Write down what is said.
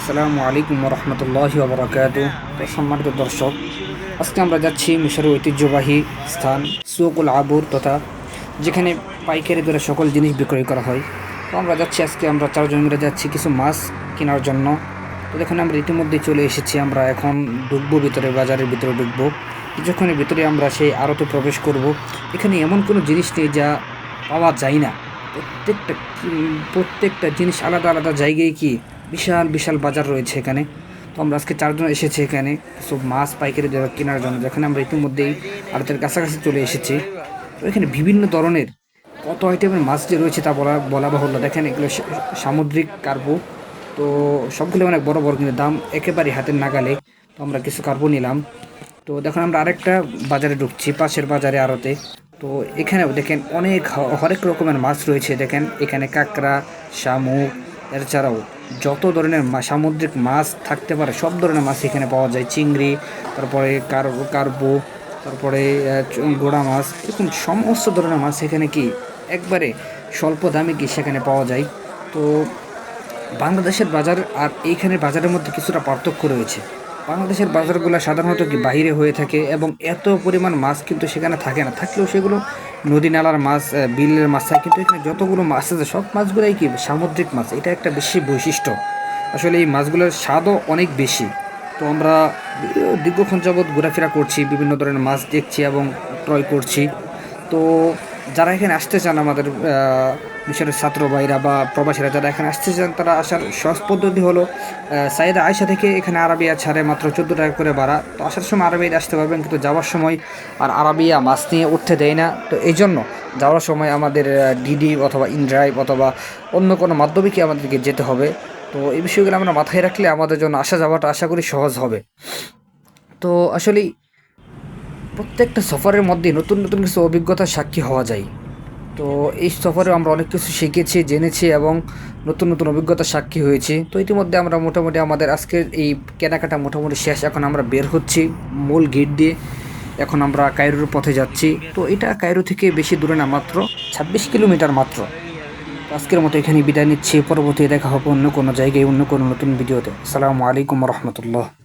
আসসালামু আলাইকুম রহমতুল্লাহি ওবরাকাত তো সম্মানিত দর্শক, আজকে আমরা যাচ্ছি মিশরের ঐতিহ্যবাহী স্থান সুকুল আবুর তথা, যেখানে পাইকারি দরে সকল জিনিস বিক্রয় করা হয়। তো আমরা যাচ্ছি, আজকে আমরা চারজন মিলে যাচ্ছি কিছু মাছ কেনার জন্য। তো দেখুন, আমরা ইতিমধ্যে চলে এসেছি, আমরা এখন ঢুকবো ভিতরে, বাজারের ভিতরে ঢুকবো। কিছুক্ষণের ভিতরে আমরা সেই আড়তে প্রবেশ করব। এখানে এমন কোনো জিনিস নেই যা পাওয়া যায় না। প্রত্যেকটা প্রত্যেকটা জিনিস আলাদা আলাদা জায়গায় কি বিশাল বিশাল বাজার রয়েছে এখানে। তো আমরা আজকে চারজন এসেছি এখানে। সব মাছ, পাইকারি কেনার জন্য, যেখানে আমরা ইতিমধ্যেই আড়তের কাছাকাছি চলে এসেছি। তো এখানে বিভিন্ন ধরনের কত আইটেমের মাছ যে রয়েছে তা বলা বলা বাহুল্য। দেখেন, এগুলো সামুদ্রিক কার্পো। তো সবগুলো অনেক বড় বড় কিন্তু দাম একেবারে হাতের নাগালে। তো আমরা কিছু কার্পো নিলাম। তো দেখুন, আমরা আরেকটা বাজারে ঢুকছি, পাশের বাজারে আড়তে তো এখানেও দেখেন, অনেক হরেক রকমের মাছ রয়েছে। দেখেন, এখানে কাঁকড়া, শামুক এছাড়াও যত ধরনের সামুদ্রিক মাছ থাকতে পারে, সব ধরনের মাছ এখানে পাওয়া যায়। চিংড়ি, তারপরে কার কার্পো তারপরে গোড়া মাছ, এরকম সমস্ত ধরনের মাছ এখানে কি একবারে স্বল্প দামে কি সেখানে পাওয়া যায়। তো বাংলাদেশের বাজার আর এইখানের বাজারের মধ্যে কিছুটা পার্থক্য রয়েছে। বাংলাদেশের বাজারগুলো সাধারণত কি বাইরে হয়ে থাকে এবং এত পরিমাণ মাছ কিন্তু সেখানে থাকে না। থাকলেও সেগুলো নদী নালার মাছ বিলের মাছ থাকে, কিন্তু এখানে যতগুলো মাছ আছে, সব মাছগুলোই কি সামুদ্রিক মাছ, এটা একটা বেশি বৈশিষ্ট্য। আসলে এই মাছগুলোর স্বাদও অনেক বেশি। তো আমরা দীর্ঘক্ষণ যাবৎ ঘোরাফেরা করছি, বিভিন্ন ধরনের মাছ দেখছি এবং ক্রয় করছি। তো যারা এখানে আসতে চান আমাদের মিশরের ছাত্র ভাইরা বা প্রবাসীরা যারা এখানে আসতে চান, তারা আসার সহজ পদ্ধতি হলো সাইদা আয়সা থেকে এখানে আরাবিয়া ছাড়ে মাত্র চোদ্দ টাকা করে ভাড়া। তো আসার সময় আরাবিয়া আসতে পারবেন, কিন্তু যাওয়ার সময় আর আরাবিয়া মাছ নিয়ে উঠতে দেয় না। তো এই জন্য যাওয়ার সময় আমাদের ডিডি অথবা ইনড্রাইভ অথবা অন্য কোনো মাধ্যমিকে আমাদেরকে যেতে হবে? তো এই বিষয়গুলো আমরা মাথায় রাখলে আমাদের জন্য আসা যাওয়াটা আশা করি সহজ হবে। তো আসলেই প্রত্যেকটা সফরের মধ্যে নতুন নতুন কিছু অভিজ্ঞতার সাক্ষী হওয়া যায়। তো এই সফরে আমরা অনেক কিছু শিখেছি, জেনেছি এবং নতুন নতুন অভিজ্ঞতার সাক্ষী হয়েছি। তো ইতিমধ্যে আমরা মোটামুটি আমাদের আজকের এই কেনাকাটা মোটামুটি শেষ। এখন আমরা বের হচ্ছি মূল গেট দিয়ে। এখন আমরা কায়রোর পথে যাচ্ছি। তো এটা কায়রো থেকে বেশি দূরে না, মাত্র ছাব্বিশ কিলোমিটার মাত্র। আজকের মতো এখানে বিদায় নিচ্ছি। পরবর্তী দেখা হবে অন্য কোনো জায়গায়, অন্য কোনো নতুন ভিডিওতে। আসসালামু আলাইকুম রহমতুল্লাহ।